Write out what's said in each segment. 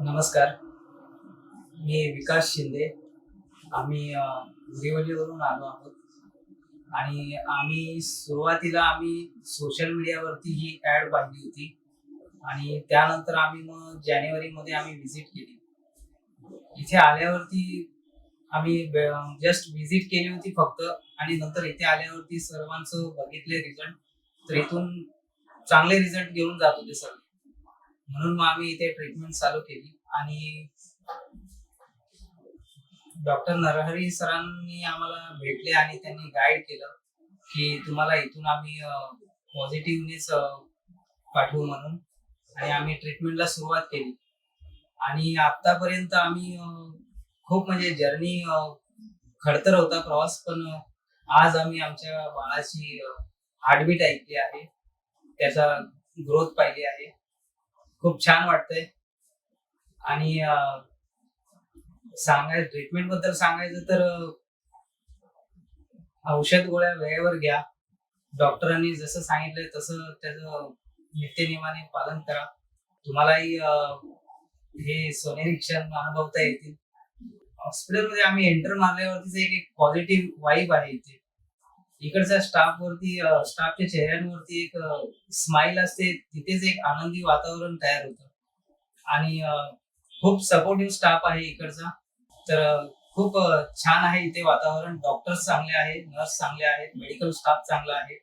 नमस्कार. मी विकास शिंदे. आम्ही गुरिवलीवरून आलो आहोत. आणि आम्ही सुरुवातीला आम्ही सोशल मीडियावरती ही ॲड पाहिली होती. आणि त्यानंतर आम्ही मग जानेवारीमध्ये आम्ही व्हिजिट केली. इथे आल्यावरती आम्ही जस्ट व्हिजिट केली होती फक्त. आणि नंतर इथे आल्यावरती सर्वांचं बघितले रिझल्ट तर इथून चांगले रिझल्ट घेऊन जात होते सर म्हणून मग आम्ही इथे ट्रीटमेंट चालू केली. आणि डॉक्टर नरहरी सरांनी आम्हाला भेटले आणि त्यांनी गाईड केलं की तुम्हाला इथून आम्ही पॉझिटिव्हनेच पाठवू म्हणून. आणि आम्ही ट्रीटमेंटला सुरुवात केली. आणि आतापर्यंत आम्ही खूप म्हणजे जर्नी खडतर होता प्रवास पण आज आम्ही आमच्या बाळाची हार्टबीट ऐकली आहे. त्याचा ग्रोथ पाहिली आहे. खूप छान वाटतंय. आणि सांगाय सांगायचं ट्रीटमेंटबद्दल सांगायचं तर औषध गोळ्या वेळेवर घ्या. डॉक्टरांनी जसं सांगितलंय तसं त्याचं नित्यनियमाने पालन करा. तुम्हालाही हे सोनेरी क्षण अनुभवता येतील. हॉस्पिटलमध्ये आम्ही एंटर मारल्यावरतीच एक एक पॉझिटिव्ह वाईब आहे इथे. इकडच्या स्टाफ वरती स्टाफच्या चेहऱ्यांवरती एक स्माइल असते. तिथेच एक आनंदी वातावरण तयार होतं. आणि खूप सपोर्टिव्ह स्टाफ आहे इकडचा. तर खूप छान आहे इथे वातावरण. डॉक्टर्स चांगले आहेत नर्स चांगले आहेत मेडिकल स्टाफ चांगला आहे.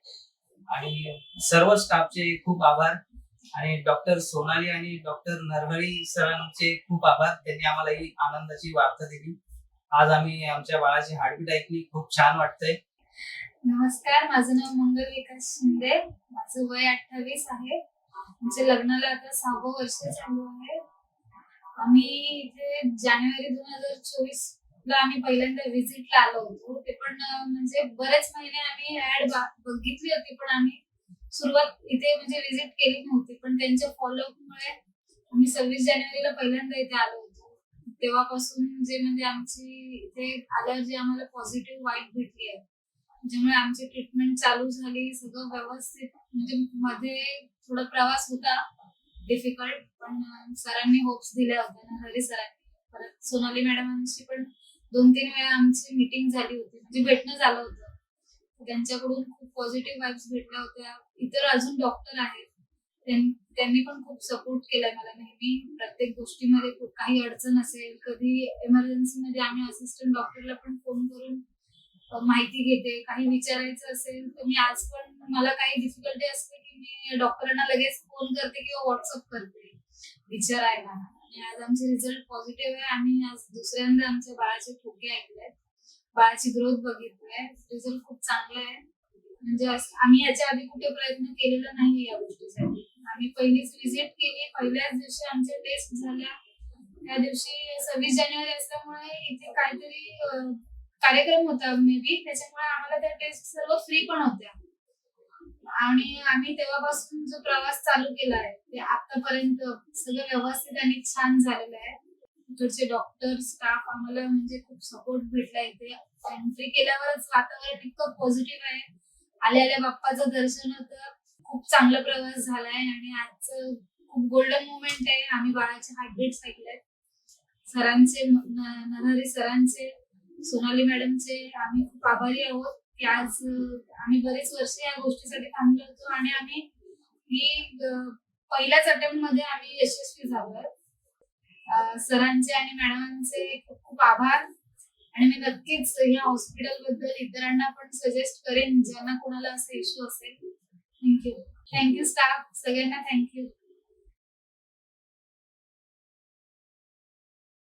आणि सर्व स्टाफचे खूप आभार. आणि डॉक्टर सोनाली आणि डॉक्टर नरवळी सरांचे खूप आभार. त्यांनी आम्हाला ही आनंदाची वार्ता दिली. आज आम्ही आमच्या बाळाची हार्टबीट ऐकली. खूप छान वाटतंय. नमस्कार माझं नाव मंगल विकास शिंदे. माझं वय अठ्ठावीस आहे. आमच्या लग्नाला आता सहावं वर्ष चालू आहे. आम्ही इथे जानेवारी दोन हजार चोवीस ला आम्ही पहिल्यांदा व्हिजिटला आलो होतो. ते पण म्हणजे बरेच महिने आम्ही ऍड बघितली होती पण आम्ही सुरुवात इथे म्हणजे व्हिजिट केली नव्हती. पण त्यांच्या फॉलोअप मुळे आम्ही सव्वीस जानेवारीला पहिल्यांदा इथे आलो होतो. तेव्हापासून जे म्हणजे आमची इथे आल्यावर जी आम्हाला पॉझिटिव्ह वाईट भेटली आहे. ज्यामुळे आमची ट्रीटमेंट चालू झाली सगळं व्यवस्थित. म्हणजे मध्ये थोडा प्रवास होता डिफिकल्ट पण सरांनी होप्स दिल्या होत्या हरी सरांनी. परत सोनाली मॅडमांशी पण दोन तीन वेळा आमची मीटिंग झाली होती. म्हणजे भेटणं झालं होतं. त्यांच्याकडून खूप पॉझिटिव्ह वाईब्स भेटल्या होत्या. इतर अजून डॉक्टर आहेत. त्यांनी पण खूप सपोर्ट केलाय मला. नेहमी प्रत्येक गोष्टीमध्ये काही अडचण असेल कधी इमर्जन्सी मध्ये आम्ही असिस्टंट डॉक्टरला पण फोन करून माहिती घेते काही विचारायचं असेल तर मी आज पण मला काही डिफिकल्टी असते की मी डॉक्टरांना लगेच फोन करते किंवा व्हॉट्सअप करते विचारायला. आणि आज आमचे रिझल्ट पॉझिटिव्ह आहे आम्ही आज दुसऱ्यांदा आमच्या बाळाचे ठोके ऐकले बाळाची ग्रोथ बघितली रिझल्ट खूप चांगला आहे. म्हणजे आम्ही याच्या आधी कुठे प्रयत्न केलेला नाही या गोष्टीसाठी. आम्ही पहिलीच व्हिजिट केली. पहिल्याच दिवशी आमच्या टेस्ट झाल्या. त्या दिवशी सव्वीस जानेवारी असल्यामुळे इथे काहीतरी कार्यक्रम होता मे बी त्याच्यामुळे आम्हाला त्या टेस्ट सर्व फ्री पण होत्या. आणि आम्ही तेव्हापासून जो प्रवास चालू केला आहे ते आतापर्यंत सगळं व्यवस्थित आणि छान झालेलं आहे. इकडचे डॉक्टर स्टाफ आम्हाला म्हणजे खूप सपोर्ट भेटला इथे. एंट्री केल्यावरच वातावरण इतकं पॉझिटिव्ह आहे. आल्या आल्या बाप्पाचं दर्शन होतं. खूप चांगला प्रवास झालाय आणि आजचं खूप गोल्डन मुवमेंट आहे. आम्ही बाळाचे हार्टबीट्स ऐकलेत. सरांचे न- नरहरी सरांचे सोनाली मॅडमचे आम्ही खूप आभारी आहोत. की आज आम्ही बरेच वर्ष या गोष्टीसाठी थांबलो होतो आणि आम्ही ही पहिल्याच अटेम्प्टमध्ये आम्ही यशस्वी झालो सरांचे आणि मॅडमांचे खूप खूप आभार. आणि मी नक्कीच या हॉस्पिटलबद्दल इतरांना पण सजेस्ट करेन ज्यांना कोणाला असा इश्यू असेल. Thank you thank you staff सगळ्यांना थँक्यू